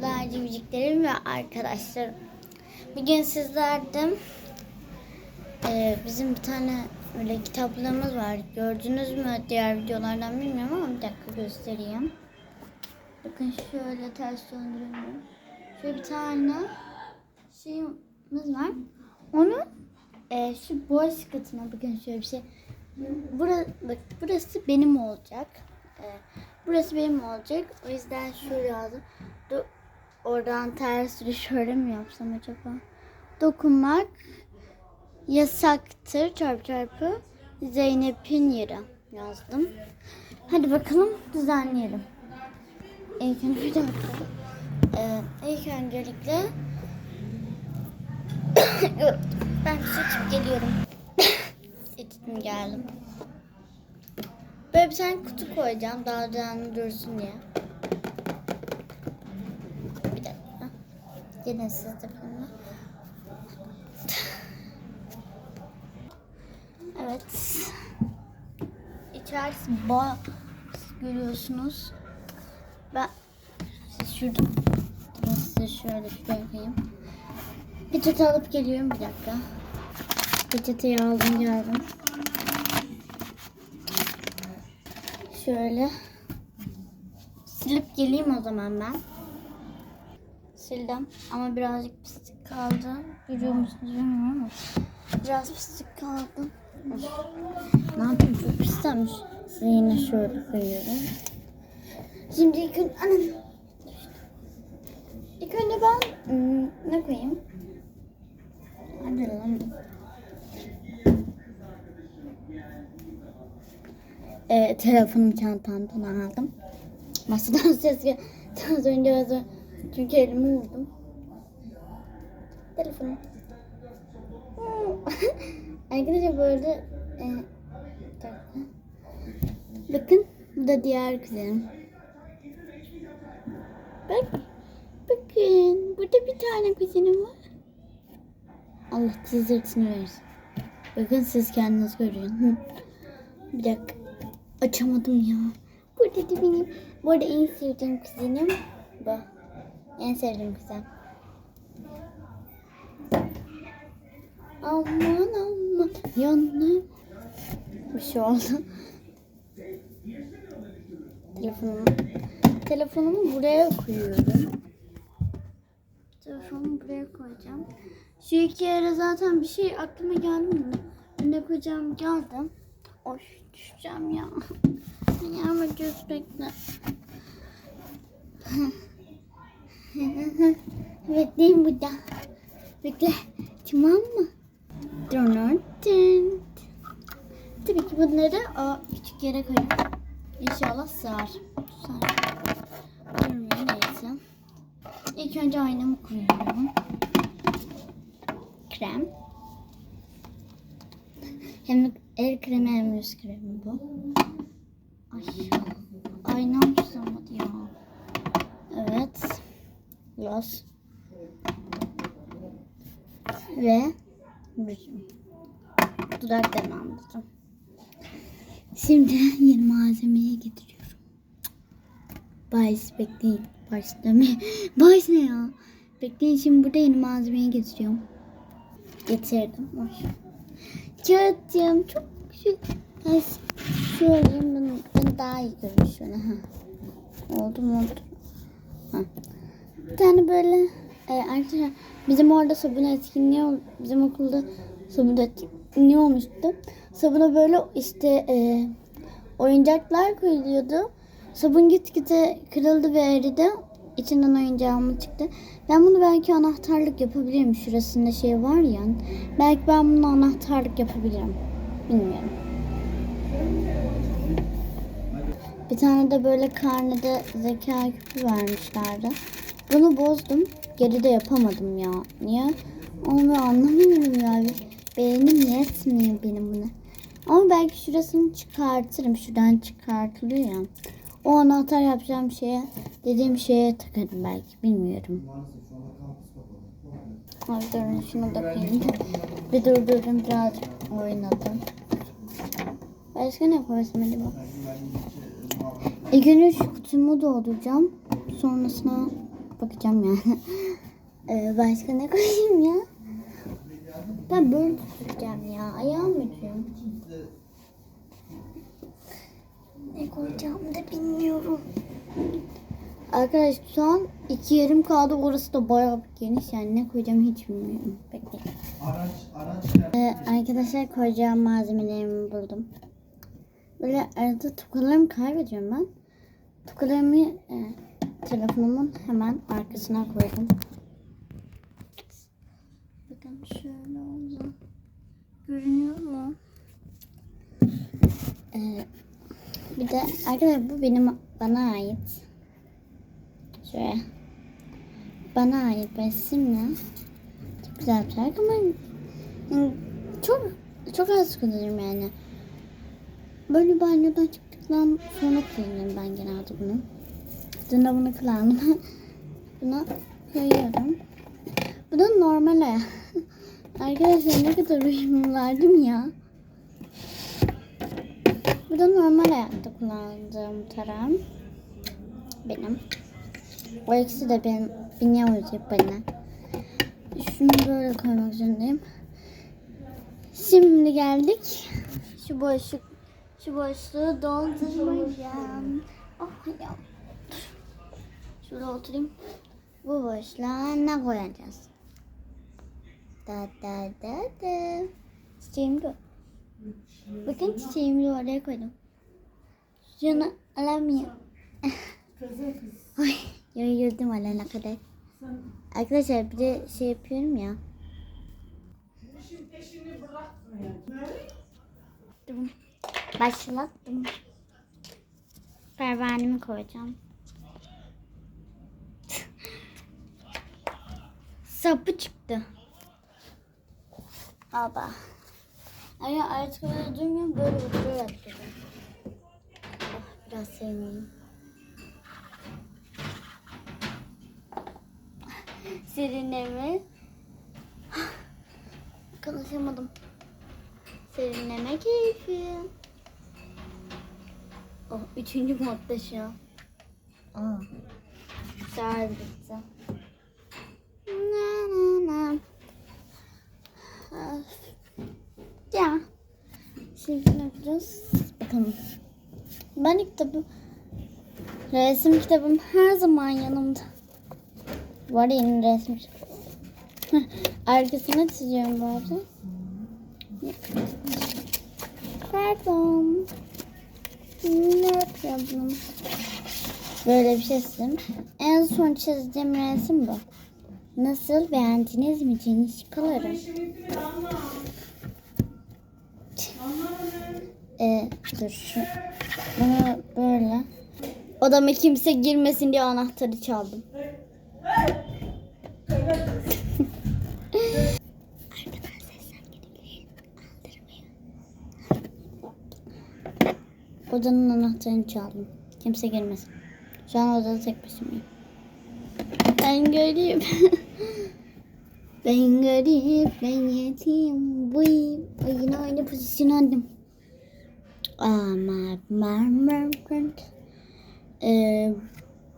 Merhabalar civciklerim ve arkadaşlarım. Bugün sizlerden e, bizim bir tane öyle kitaplığımız var. Gördünüz mü diğer videolardan bilmiyorum ama bir dakika göstereyim. Bakın şöyle ters döndürüyorum. Şöyle bir tane şeyimiz var. Onu e, şu boş kısmına bakın şöyle bir şey. Burası, bak, burası benim olacak. E, burası benim olacak. O yüzden şuraya do, oradan ters şöyle mi yapsam acaba? Dokunmak yasaktır çarpı çarpı Zeynep'in yeri yazdım. Hadi bakalım düzenleyelim. İlk önce bir dakika. Ee, ilk öncelikle ben seçip geliyorum. Seçtim geldim. Böyle bir tane kutu koyacağım daha canlı dursun diye. Bir dakika. Yine siz de bunu. Evet. İçerisi bağ görüyorsunuz. Ben şurada size şöyle söyleyeyim. Peçete alıp geliyorum bir dakika. Peçeteyi aldım geldim. Şöyle silip geleyim o zaman ben. Sildim ama birazcık pislik kaldı. Görüyor musunuz bilmiyorum ama biraz pislik kaldı. Ne yapayım çok pislenmiş. Size yine şöyle koyuyorum. Şimdi ilk önce anam. İlk önce ben hmm, ne koyayım? Hadi lan. Ee, telefonumu çantamdan aldım. Masadan ses geldi. Az önce az önce çünkü elimi vurdum. Telefonum. Arkadaşlar bu arada e. Bakın bu da diğer kuzenim. Bak. Bakın burada bir tane kuzenim var. Allah cızırtını versin. Bakın siz kendiniz görün. Bir dakika. Açamadım ya. Burada da benim. Bu arada en sevdiğim kuzenim bu. En sevdiğim kuzen. Aman aman yandım. Bir şey oldu. Telefonumu, telefonumu buraya koyuyorum. Telefonumu buraya koyacağım. Şu iki yere zaten bir şey aklıma geldi mi? Ne koyacağım geldim. Oy düşeceğim ya. Ayağıma göz bekle. Bekleyin burada. Bekle. Tamam mı? Tabii ki bunları o küçük yere koyayım. İnşallah sığar. Sığar. Durmuyor neyse. İlk önce aynamı koyuyorum. Krem. Hem el kremi hem yüz kremi bu. Ay. Aynam tutamadı ya. Evet. Gloss. Ve. Dudaklarımı anladım. Şimdi yeni malzemeyi getiriyorum. Bahis bekleyin. Başlamaya. Bahis ne ya? Bekleyin şimdi burada yeni malzemeyi getiriyorum. Getirdim. Oy. Kağıtcığım çok küçük. Şöyle bunu, bunu daha iyi. Ha. Oldu mu oldu. Ha. Bir tane böyle e, arkadaşlar bizim orada sabun etkinliği bizim okulda sabun etkinliği olmuştu. Sabuna böyle işte e, oyuncaklar koyuluyordu. Sabun gitgide kırıldı ve eridi. İçinden oyuncağım çıktı. Ben bunu belki anahtarlık yapabilirim. Şurasında şey var ya. Belki ben bunu anahtarlık yapabilirim. Bilmiyorum. Bir tane de böyle karnede zeka küpü vermişlerdi. Bunu bozdum. Geri de yapamadım ya. Niye? Onu anlamıyorum ya. Beynim yetmiyor benim buna. Ama belki şurasını çıkartırım. Şuradan çıkartılıyor ya. O anahtar yapacağım şeye, dediğim şeye takarım belki. Bilmiyorum. Ay durun şunu da koyayım. Bir durdurdum birazcık oynadım. Başka ne koysam acaba? İlk önce şu kutumu dolduracağım. Sonrasına bakacağım yani. Ee, başka ne koyayım ya? Ben böyle tutacağım ya. Ayağım acıyor. Ne koyacağımı da bilmiyorum. Arkadaş şu an iki yerim kaldı. Orası da bayağı geniş. Yani ne koyacağım hiç bilmiyorum. Bekleyin. Araç, araç Ee, arkadaşlar koyacağım malzemelerimi buldum. Böyle arada tokalarımı kaybediyorum ben. Tokalarımı e, telefonumun hemen arkasına koydum. Bakın şöyle oldu. Görünüyor mu? Ee, bir de arkadaşlar bu benim bana ait. Şöyle. Bana ait resimle. Çok güzel bir şarkı ama çok çok az kullanırım yani. Böyle banyodan çıktıktan sonra kullanıyorum ben genelde bunu. Dün bunu kullandım. bunu koyuyorum. Bu da normal ayağı. Arkadaşlar ne kadar uyumlu verdim ya. Bu da normal ayakta kullandığım tarağım. Benim. O ikisi de benim bine uyacak bana. Şunu böyle koymak zorundayım. Şimdi geldik. Şu boşluk şu boşluğu dolduracağım. Oh ya. Şurada oturayım. Bu boşluğa ne koyacağız? Da da da da. Çiçeğim de. Bakın çiçeğimi de oraya koydum. Şunu alamıyorum. Ay, yoruldum alana kadar. Arkadaşlar bir de şey yapıyorum ya. Başlattım. Pervanemi koyacağım. Sapı çıktı. Baba. Ay artık öyle durmuyorum böyle oturuyor yapıyorum. Oh, biraz sevmeyeyim. Serinleme. Konuşamadım. Serinleme keyfi. Oh, üçüncü modda şu an. Aa. Şarj bitti. Na na na. Öf. Ya. Şimdi ne yapacağız? Bakalım. Ben kitabım, resim kitabım her zaman yanımda. Var ya yeni resim Arkasına çiziyorum bu arada. Pardon. Ne yapıyordum? Böyle bir şey çizdim. En son çizdiğim resim bu. Nasıl beğendiniz mi Ceniş Kalarım? Ee, dur şu. Bunu böyle. Odama kimse girmesin diye anahtarı çaldım. Odanın anahtarını çaldım. Kimse girmesin. Şu an odada tek başımayım. Ben garip. ben garip, ben yetim. Buyum. Ay aynı pozisyon aldım. Ee,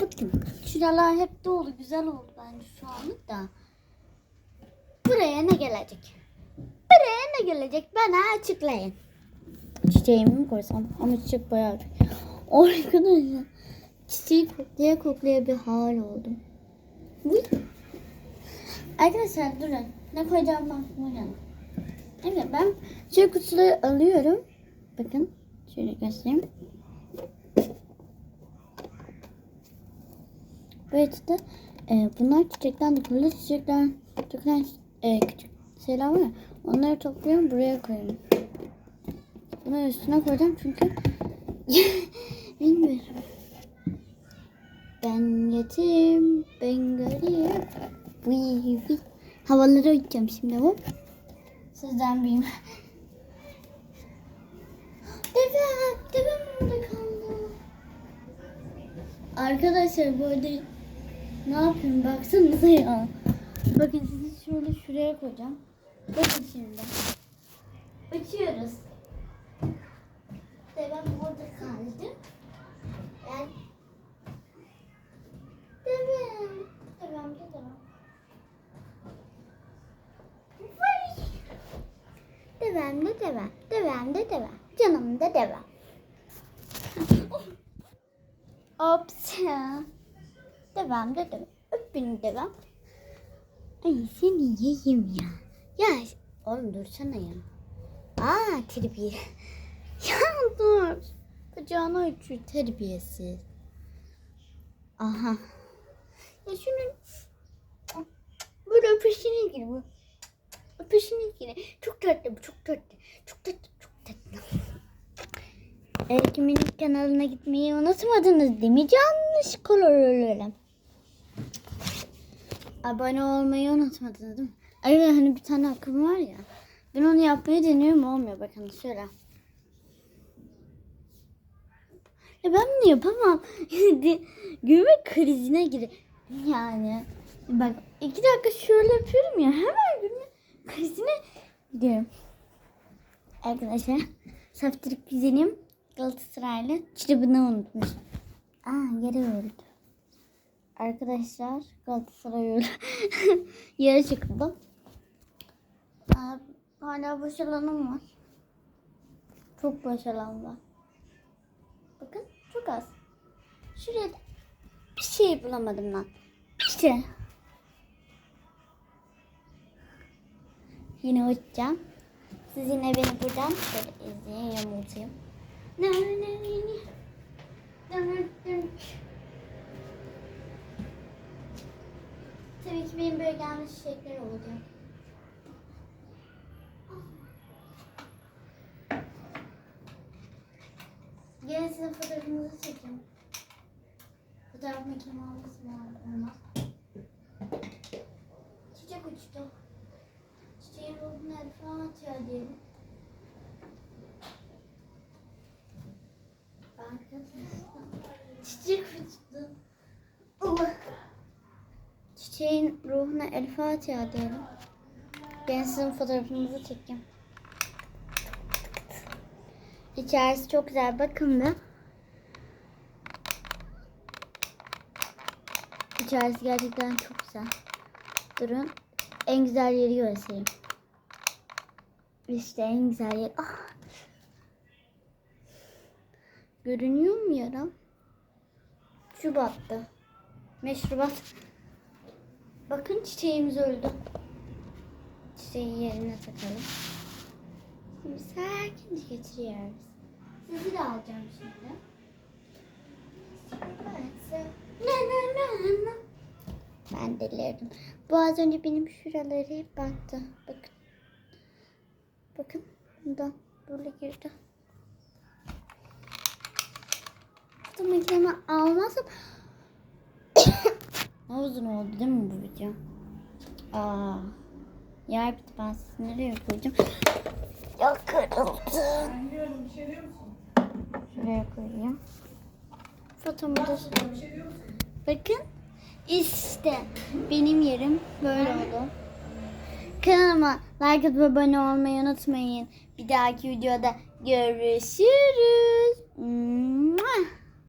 bakın şuralar hep dolu. Güzel oldu bence şu anlık da. Buraya ne gelecek? Buraya ne gelecek? Bana açıklayın. Çiçeğimi mi koysam? Ama çiçek bayağı. Arkadaşlar çiçeği koklaya koklaya bir hal oldum. Arkadaşlar durun. Ne koyacağım aklıma geldi. Evet ben şöyle kutuları alıyorum. Bakın şöyle göstereyim. Böyle de e, bunlar çiçekten dökülür. Çiçekten dökülen e, küçük şeyler var ya. Onları topluyorum buraya koyuyorum. Bunu üstüne koyacağım çünkü bilmiyorum. Ben yetim, ben garip. Havalara uçacağım şimdi hop. Sizden büyüğüm. Evet, dibimde kaldı. Arkadaşlar bu arada ne yapıyorum baksanıza ya. Bakın sizi şöyle şuraya koyacağım. Bakın şimdi. Açıyoruz. De burada kaldım. Ben Devam. Devam, devam. Devam, devam. Devam, devam. Canım da devem. Ops. Devem de devem. Öp beni devem. Ay seni yiyeyim ya. Ya oğlum dursana ya. Aa terbiye. ya dur. Bacağını açıyor terbiyesiz. Aha. Ya şunun böyle öpeşine gir bu. Öpeşine gir. Çok tatlı bu çok tatlı. Çok tatlı çok tatlı. Erkimin kanalına gitmeyi unutmadınız değil mi canlı şkolörlerim? Abone olmayı unutmadınız değil mi? Ay hani bir tane akım var ya. Ben onu yapmayı deniyorum olmuyor bakın şöyle. Ya ben bunu yapamam. Gülme krizine gir. Yani bak iki dakika şöyle yapıyorum ya hemen gülme krizine gidiyorum. Arkadaşlar Saftirik güzelim Galatasaraylı çırpını unutmuş. Aa yere öldü. Arkadaşlar Galatasaray öldü. yere çıktı. Hala boş alanım var. Çok boş alan var. Bakın çok az. Şuraya bir şey bulamadım lan. Bir şey. Yine uçacağım. Siz yine beni buradan şöyle izleyin yamultayım. Tabii ki benim böyle gelmiş şekler olacak. Gelin size fotoğrafınızı çekeyim. Fotoğraf makinemi alması lazım. Olmaz. Çiçek uçtu. Çiçeğin atıyor diyelim. Çiçek uçtu. Allah. Çiçeğin ruhuna el Fatiha diyelim. Ben sizin fotoğrafınızı çekeyim. İçerisi çok güzel. Bakın da. İçerisi gerçekten çok güzel. Durun. En güzel yeri göstereyim. İşte en güzel yer. Ah. Görünüyor mu yaram? Şubat'ta. Meşrubat. Bakın çiçeğimiz öldü. Çiçeği yerine takalım. Şimdi sakince getiriyoruz. Sizi de alacağım şimdi. Na na na na. Ben delirdim. Bu az önce benim şuraları hep battı. Bakın. Bakın. Bundan böyle girdi. Foto makinemi almazsam ne uzun oldu değil mi bu video? Aa. Yer bitti ben sizi nereye koyacağım? Ya kırıldı. Şuraya koyayım. Fotomu da Bakın işte benim yerim böyle oldu. Kanalıma like atıp abone olmayı unutmayın. Bir dahaki videoda görüşürüz. Mua.